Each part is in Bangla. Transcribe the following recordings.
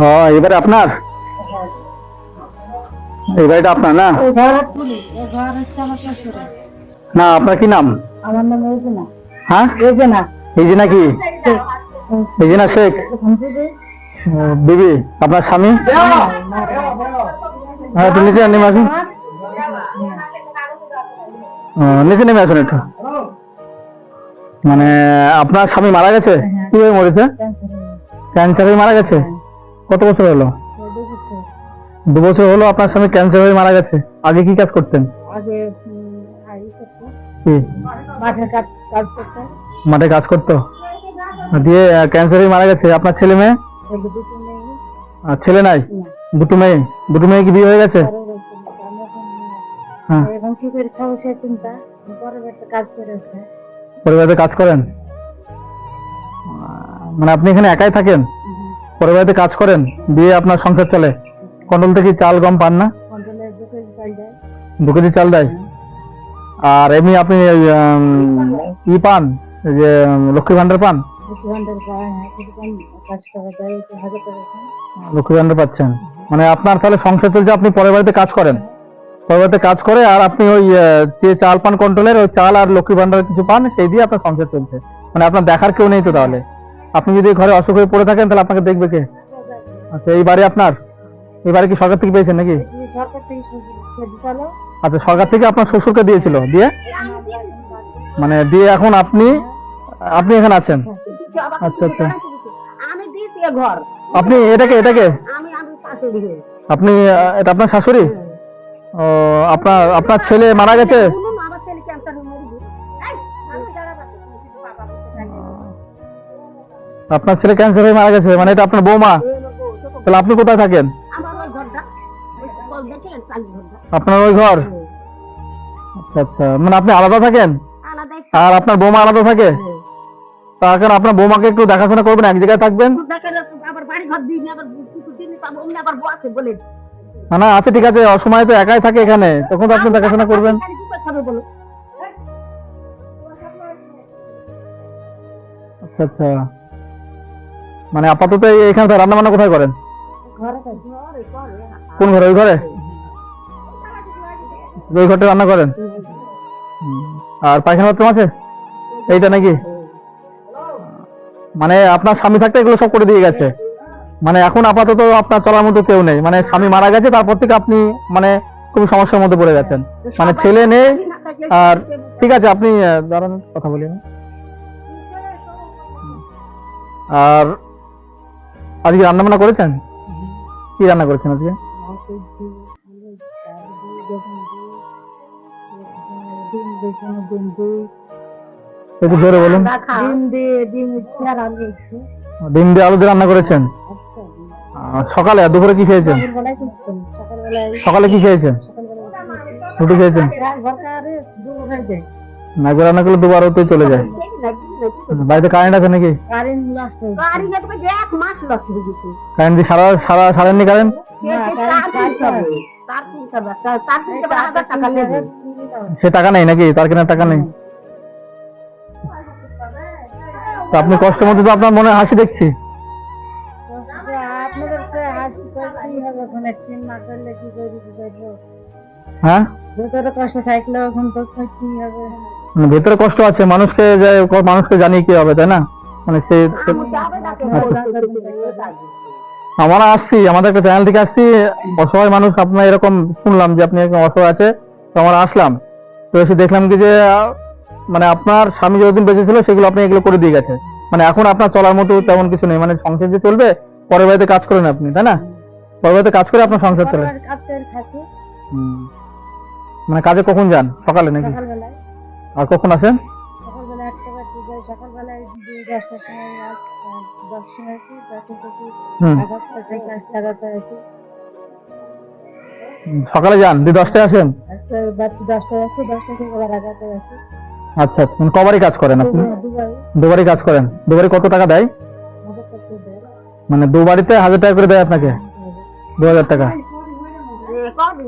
ও এবারে আপনার? এই বাড়িটা আপনার না? না আপনার কি নাম? আমার নাম রেজনা। হ্যাঁ? রেজনা। যে নাকি এই শেখ। বিবি আপনার স্বামী? হ্যাঁ নিচে নেমে আসুন ও, নিচে নেমে আসুন একটু। মানে আপনার স্বামী মারা গেছে? কীভাবে মরেছে? ক্যান্সার হয়ে মারা গেছে? কত বছর হলো? দু বছর। হলো আপনার স্বামী ক্যান্সার হয়ে মারা গেছে। আগে কি কাজ করতেন? মাঠে কাজ করতো? দিয়ে ক্যান্সার হয়ে মারা গেছে। আপনার ছেলে মেয়ে? আর ছেলে নাই? দুটো মেয়ে? দুটো মেয়ে কি বিয়ে হয়ে গেছে? কি করে খাব সে চিন্তা পরের বাড়িতে কাজ করে আছে। পরিবারে কাজ করেন? মানে আপনি এখানে একাই থাকেন? পরিবারে কাজ করেন? দিয়ে আপনার সংসার চলে? কন্ট্রোল থেকে চাল গম পান না? দু কেজি চাল দেয়। আর এমনি আপনি ই পান? যে লক্ষ্মী ভান্ডার পান। লক্ষ্মী ভান্ডার পাচ্ছেন? মানে আপনার তাহলে সংসার চলছে আপনি পরের বাড়িতে কাজ করেন? পরের বাড়িতে কাজ করে আর আপনি ওই যে চাল পান কন্ট্রোলের ওই চাল আর লক্ষ্মী ভান্ডার কিছু পান সেই দিয়ে আপনার সংসার চলছে। মানে আপনার দেখার কেউ নেই তো তাহলে। আপনি যদি ঘরে অসুখ হয়ে পড়ে থাকেন তাহলে আপনাকে দেখবে কে? আচ্ছা এই বাড়ি আপনার? এই বাড়ি কি সরকার থেকে পেয়েছেন নাকি? আচ্ছা সরকার থেকে আপনার শ্বশুরকে দিয়েছিল দিয়ে? মানে দিয়ে এখন আপনি আপনি এখানে আছেন? আচ্ছা আচ্ছা। আপনি এটাকে এটাকে? আপনি এটা আপনার শাশুড়ি? ও আপনার আপনার ছেলে মারা গেছে। আপনার ছেলে ক্যান্সার হয়ে মারা গেছে মানে এটা আপনার বৌমা? তাহলে আপনি কোথায় থাকেন? আপনার ওই ঘর? আচ্ছা আচ্ছা মানে আপনি আলাদা থাকেন? আর আপনার বৌমা আলাদা থাকে? তার আপনার বৌমাকে একটু দেখাশোনা করবেন এক জায়গায় থাকবেন? আবার বাড়ি ঘর দিই আবার কিছু দিন পাবো আবার বউ আছে বলে না না আছে ঠিক আছে, অসময়ে তো একাই থাকে এখানে, তখন তো আপনি দেখাশোনা করবেন। আচ্ছা আচ্ছা। মানে আপাতত এখানে রান্না বান্না কোথায় করেন? কোন ঘরে, ওই ঘরে? ওই ঘরটা রান্না করেন? আর পায়খানা বাথরুম আছে? এইটা নাকি? মানে আপনার স্বামী থাকতে এগুলো সব করে দিয়ে গেছে। মানে এখন আপাতত আপনার চলার মতো কেউ নেই। মানে স্বামী মারা গেছে তারপর থেকে আপনি মানে খুব সমস্যার মধ্যে পড়ে গেছেন। মানে ছেলে নেই আর ঠিক আছে আপনি দাঁড়ান কথা বলি আর আজকে রান্না বান্না করেছেন? কি রান্না করেছেন আজকে? ডিম দিয়ে একটু জোরে বলুন। ডিম দিয়ে ডিম আলু দিয়ে আলু দিয়ে রান্না করেছেন? সকালে আর দুপুরে কি খেয়েছেন? সকালে কি খেয়েছেন? রুটি খেয়েছেন? না করে রান্না করলে দুবার হতে চলে যায়। বাড়িতে কারেন্ট আছে নাকি? কারেন্ট কারেন্ট সারা সারা কারেন্ট হাজার টাকা নেবে সে টাকা নেই নাকি? তার কেনার টাকা নেই। তো আপনি কষ্ট মধ্যে তো আপনার মনে হাসি দেখছি। হ্যাঁ? ভেতরে কষ্ট থাকলে ওখানে তো করতেই হবে? মানে ভেতরে কষ্ট আছে মানুষকে মানুষকে জানিয়ে কি হবে তাই না? মানে সে আচ্ছা। আমরা আসছি আমাদের একটা চ্যানেল থেকে আসছি অসহায় মানুষ আপনার এরকম শুনলাম যে আপনি এরকম অসহায় আছে তো আমরা আসলাম। তো এসে দেখলাম কি যে মানে আপনার স্বামী যতদিন বেঁচে ছিল সেগুলো আপনি এগুলো করে দিয়ে গেছে। মানে এখন আপনার চলার মতো তেমন কিছু নেই মানে সংসার যে চলবে পরের বাড়িতে কাজ করেন আপনি তাই না? পরের বাড়িতে কাজ করে আপনার সংসার চলে। মানে কাজে কখন যান? সকালে নাকি? সকালবেলায়। আর কখন আসেন? সকালবেলা একটা বাজে যাই সকালবেলায় দুই দশটার সময় আস দশ আসি দশটা থেকে এগারোটা থেকে আসি এগারোটায় আসি। সকালে যান? দিয়ে দশটায় আসেন? একটা দশটায় আসি দশটা থেকে আবার এগারোটায় আসি। আচ্ছা আচ্ছা। মানে কবারই কাজ করেন আপনি? দুবার দুবার। দুবারই কাজ করেন? দুবারই কত টাকা দেয়? হাজার টাকা দেয়। মানে দুবারিতে হাজার টাকা করে দেয় আপনাকে? দু হাজার টাকা?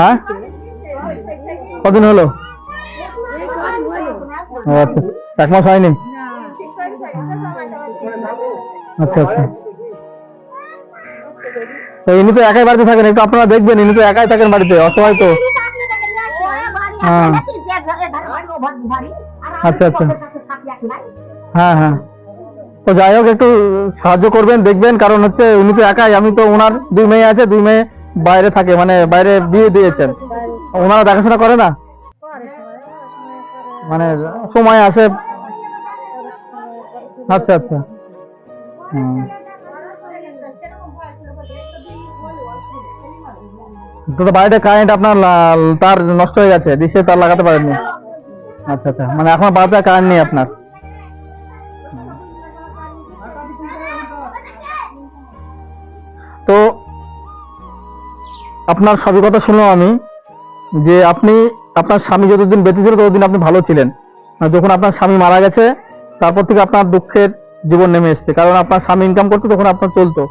হ্যাঁ? কদিন হলো? আচ্ছা আচ্ছা। এক মাস হয়নি? আচ্ছা আচ্ছা। ইনি তো একাই বাড়িতে থাকেন একটু আপনারা দেখবেন ইনি তো একাই থাকেন বাড়িতে অসহায় তো। হ্যাঁ। আচ্ছা, আচ্ছা। হ্যাঁ হ্যাঁ। তো যাই হোক একটু সাহায্য করবেন দেখবেন কারণ হচ্ছে উনি তো একাই আমি তো ওনার দুই মেয়ে আছে দুই মেয়ে বাইরে থাকে মানে বাইরে বিয়ে দিয়েছেন। ওনারা দেখাশোনা করে না? মানে সময় আসে। আচ্ছা আচ্ছা। তো বাড়িতে কারেন্ট আপনার তার নষ্ট হয়ে গেছে ডিশে তার লাগাতে পারেননি। আচ্ছা আচ্ছা। মানে এখন বাড়িতে কারেন্ট নেই আপনার। তো আপনার সবই কথা শুনলাম আমি। যে আপনি, আপনার স্বামী যতদিন বেঁচে ছিল ততদিন আপনি ভালো ছিলেন। যখন আপনার স্বামী মারা গেছে, তারপর থেকে আপনার দুঃখের জীবন নেমে এসেছে। কারণ আপনার স্বামী ইনকাম করতো, তখন আপনার চলতো।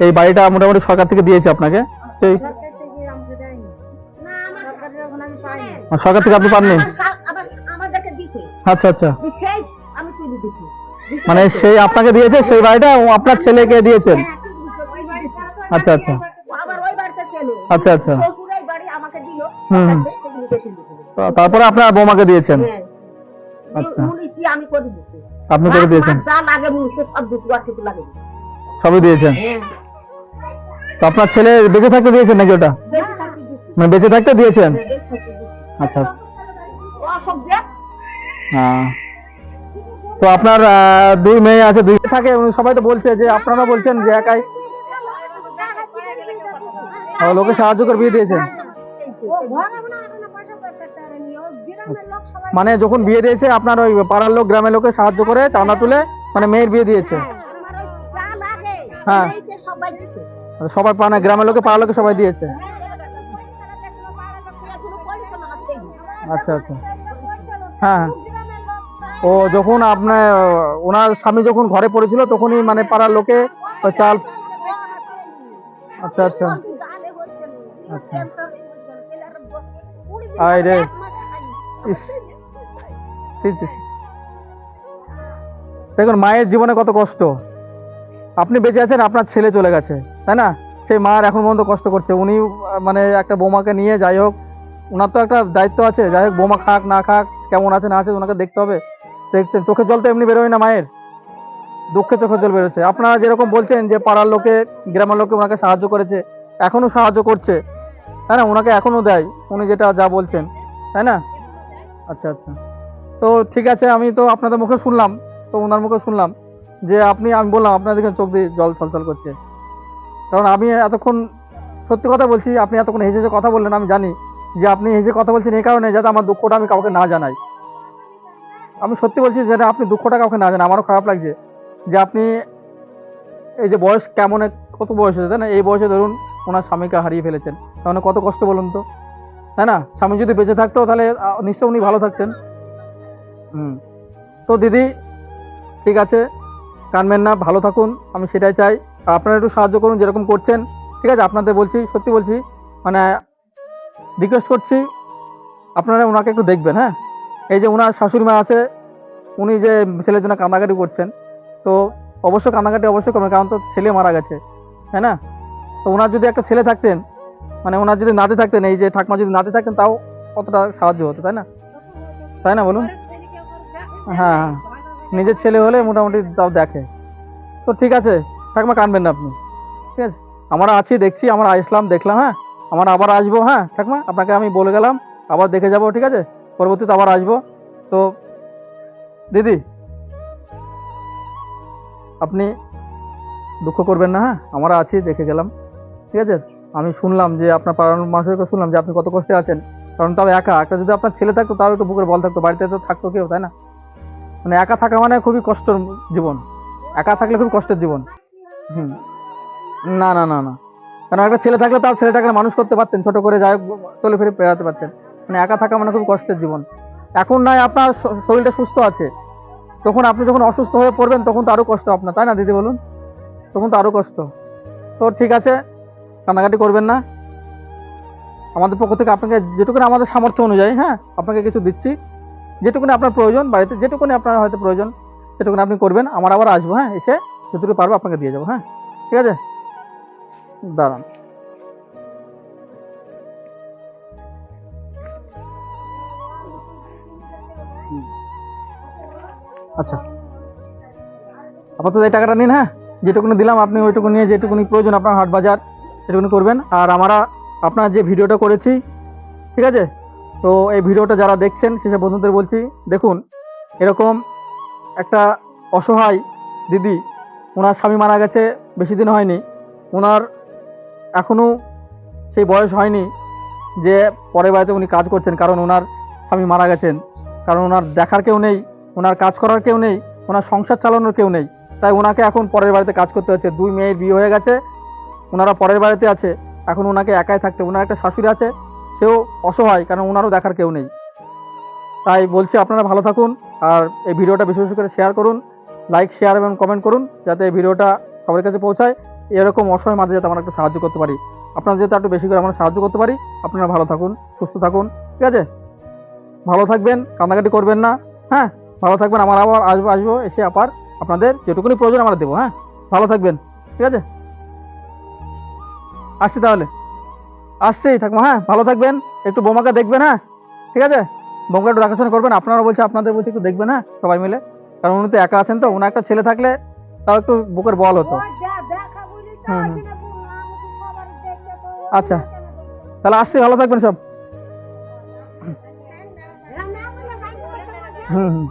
এই বাড়িটা মোটামুটি সরকার থেকে দিয়েছে আপনাকে। সেই সরকার থেকে আপনি পাননি? আচ্ছা আচ্ছা। মানে সেই আপনাকে দিয়েছে, সেই বাড়িটা আপনার ছেলেকে দিয়েছেন। আচ্ছা আচ্ছা। আচ্ছা আচ্ছা। তারপরে আপনার বৌমাকে দিয়েছেন হ্যাঁ। আচ্ছা। আমি করে দিছি আপনি করে দিয়েছেন যা লাগে মুনিশি সব দুটো আর কিছু লাগে সবই দিয়েছেন হ্যাঁ তো আপনার ছেলে বেঁচে থাকতে দিয়েছেন নাকি ওটা মানে বেঁচে থাকতে দিয়েছেন আচ্ছা ও সব যে হ্যাঁ তো আপনার দুই মেয়ে আছে দুই থাকে উনি সবাই তো বলছে যে আপনারা বলছেন যে একাই ও, লোকে সাহায্য করে বিয়ে দিয়েছেন মনে হয় যখন বিয়ে দিয়েছে আপনার ওই পাড়ার লোক গ্রামের লোকে সাহায্য করে চাঁদা তুলে মানে মেয়ের বিয়ে দিয়েছে। লাগে হ্যাঁ। সবাই মানে গ্রামের লোকে পাড়ার লোকে সবাই দিয়েছে। না আছে। আচ্ছা আচ্ছা। হ্যাঁ হ্যাঁ। ও যখন আপনার ওনার স্বামী যখন ঘরে পড়েছিল তখনই মানে পাড়ার লোকে চাল আচ্ছা আচ্ছা। আচ্ছা। দেখুন, মায়ের জীবনে কত কষ্ট। আপনি বেঁচে আছেন, আপনার ছেলে চলে গেছে, তাই না? সেই মার এখন পর্যন্ত কষ্ট করছে। উনি মানে একটা বোমাকে নিয়ে যাই হোক ওনার তো একটা দায়িত্ব আছে। যাই হোক, বোমা খাক, না খাক, কেমন আছে, না আছে ওনাকে দেখতে হবে। দেখছেন, চোখের জল তো এমনি বেরোয় না মায়ের? দুঃখে চোখের জল বেরোচ্ছে। আপনারা যেরকম বলছেন যে পাড়ার লোকে, গ্রামের লোকে ওনাকে সাহায্য করেছে, এখনও সাহায্য করছে। তাই না, ওনাকে এখনও দেয়। উনি যেটা যা বলছেন, তাই না? আচ্ছা আচ্ছা। তো ঠিক আছে, আমি তো আপনাদের মুখে শুনলাম, তো ওনার মুখে শুনলাম যে আপনি, আমি বললাম, আপনার দেখেন চোখ দিয়ে জল ছলছল করছে। কারণ আমি এতক্ষণ সত্যি কথা বলছি, আপনি এতক্ষণ হেসে হেসে কথা বললেন, আমি জানি যে আপনি হেসে কথা বলছেন এই কারণে যাতে আমার দুঃখটা আমি কাউকে না জানাই। আমি সত্যি বলছি যে আপনি দুঃখটা কাউকে না জানাই আমারও খারাপ লাগছে যে আপনি এই যে বয়স কেমন কত বয়স হয়েছে, তাই না? এই বয়সে ধরুন ওনার স্বামীকে হারিয়ে ফেলেছেন। তাহলে কত কষ্ট বলুন তো? তাই না? স্বামী যদি বেঁচে থাকতো তাহলে নিশ্চয় উনি ভালো থাকতেন। হুম। তো দিদি, ঠিক আছে, কানবেন না, ভালো থাকুন, আমি সেটাই চাই। আর আপনারা একটু সাহায্য করুন, যেরকম করছেন। ঠিক আছে, আপনাদের বলছি, সত্যি বলছি মানে রিকোয়েস্ট করছি, আপনারা ওনাকে একটু দেখবেন হ্যাঁ? এই যে ওনার শাশুড়ি মা আছে, উনি যে ছেলের জন্য কান্দাকাটি করছেন, তো অবশ্যই কান্দাকাটি অবশ্যই করবেন, কারণ তো ছেলে মারা গেছে, তাই না? তো ওনার যদি একটা ছেলে থাকতেন মানে ওনার যদি নাতে থাকতেন, এই যে ঠাকমা যদি নাতে থাকতেন, তাও কতটা সাহায্য হতো, তাই না? তাই না বলুন? হ্যাঁ হ্যাঁ। নিজের ছেলে হলে মোটামুটি তাও দেখে। তো ঠিক আছে, ঠাকমা কানবেন না আপনি। ঠিক আছে? আমরা আছি, দেখছি, আমরা আসলাম, দেখলাম হ্যাঁ? আমরা আবার আসব হ্যাঁ ঠাকমা? আপনাকে আমি বলে গেলাম, আবার দেখে যাব, ঠিক আছে? পরবর্তীতে আবার আসব। তো, দিদি, আপনি দুঃখ করবেন না হ্যাঁ? আমরা আছি, দেখে গেলাম। ঠিক আছে? আমি শুনলাম যে আপনার পাড়ার মানুষের কাছে শুনলাম যে আপনি কত কষ্টে আছেন। কারণ তাও একা। একটা যদি আপনার ছেলে থাকতো, তাও একটু বুকের বল থাকতো। বাড়িতে তো থাকতো কেউ, তাই না? মানে একা থাকা মানে খুবই কষ্টের জীবন। একা থাকলে খুব কষ্টের জীবন। হুম। না না না না। কারণ একটা ছেলে থাকলে তার ছেলেটাকে মানুষ করতে পারতেন। ছোট করে যাই চলে ফিরে বেড়াতে পারতেন। মানে একা থাকা মানে খুব কষ্টের জীবন। এখন নয়, আপনার শরীরটা সুস্থ আছে। তখন আপনি যখন অসুস্থ হয়ে পড়বেন, তখন তো আরও কষ্ট আপনার, তাই না দিদি বলুন? তখন তো আরও কষ্ট। তো ঠিক আছে কান্নাকাটি করবেন না। আমাদের পক্ষ থেকে আপনাকে যেটুকু আমাদের সামর্থ্য অনুযায়ী হ্যাঁ আপনাকে কিছু দিচ্ছি। যেটুকুনি আপনার প্রয়োজন, বাড়িতে যেটুকুনি আপনার হয়তো প্রয়োজন, সেটুকুনি আপনি করবেন। আমার আবার আসব হ্যাঁ এসে যতটুকু পারব আপনাকে দিয়ে যাব হ্যাঁ ঠিক আছে? দাঁড়ান। আচ্ছা। আপাতত এই টাকাটা নিন হ্যাঁ যেটুকুনি দিলাম আপনি ওইটুকু নিয়ে যেটুকুনি প্রয়োজন আপনার হাট বাজার সেটুকুনি করবেন। আর আমরা আপনার যে ভিডিওটা করেছি, ঠিক আছে? তো এই ভিডিওটা যারা দেখছেন সেসব বন্ধুদের বলছি, দেখুন, এরকম একটা অসহায় দিদি, ওনার স্বামী মারা গেছে, বেশি দিন হয়নি। ওনার এখনও সেই বয়স হয়নি যে পরের বাড়িতে উনি কাজ করছেন, কারণ ওনার স্বামী মারা গেছেন। কারণ ওনার দেখার কেউ নেই, ওনার কাজ করার কেউ নেই, ওনার সংসার চালানোর কেউ নেই। তাই ওনাকে এখন পরের বাড়িতে কাজ করতে হচ্ছে। দুই মেয়ের বিয়ে হয়ে গেছে ওনারা পরের বাড়িতে আছে, এখন ওনাকে একাই থাকতে, ওনার একটা শাশুড়ি আছে, সেও অসহায়, কারণ ওনারও দেখার কেউ নেই। তাই বলছি আপনারা ভালো থাকুন, আর এই ভিডিওটা বেশি বেশি করে শেয়ার করুন লাইক শেয়ার এবং কমেন্ট করুন, যাতে এই ভিডিওটা সবার কাছে পৌঁছায়, এরকম অসহায় মাঝে যাতে আমরা একটু সাহায্য করতে পারি। আপনারা যাতে একটু বেশি করে আমরা সাহায্য করতে পারি, আপনারা ভালো থাকুন, সুস্থ থাকুন, ঠিক আছে? ভালো থাকবেন, কান্নাকাটি করবেন না হ্যাঁ? ভালো থাকবেন, আমার আবার আসব আসব, এসে আবার আপনাদের যেটুকুনি প্রয়োজন আমরা দেবো হ্যাঁ? ভালো থাকবেন, ঠিক আছে? আসছি তাহলে। আসছি ঠাকুমা হ্যাঁ ভালো থাকবেন। একটু বোমাকে দেখবেন হ্যাঁ ঠিক আছে? বোমাকে একটু দেখাশোনা করবেন আপনারা বলছে আপনাদের বলছে একটু দেখবেন হ্যাঁ সবাই মিলে। কারণ উনি তো একা আছেন তো ওনার একটা ছেলে থাকলে তাও একটু বুকের বল হতো। হুম, আচ্ছা। তাহলে আসছি ভালো থাকবেন সব। হবে। হুম হুম।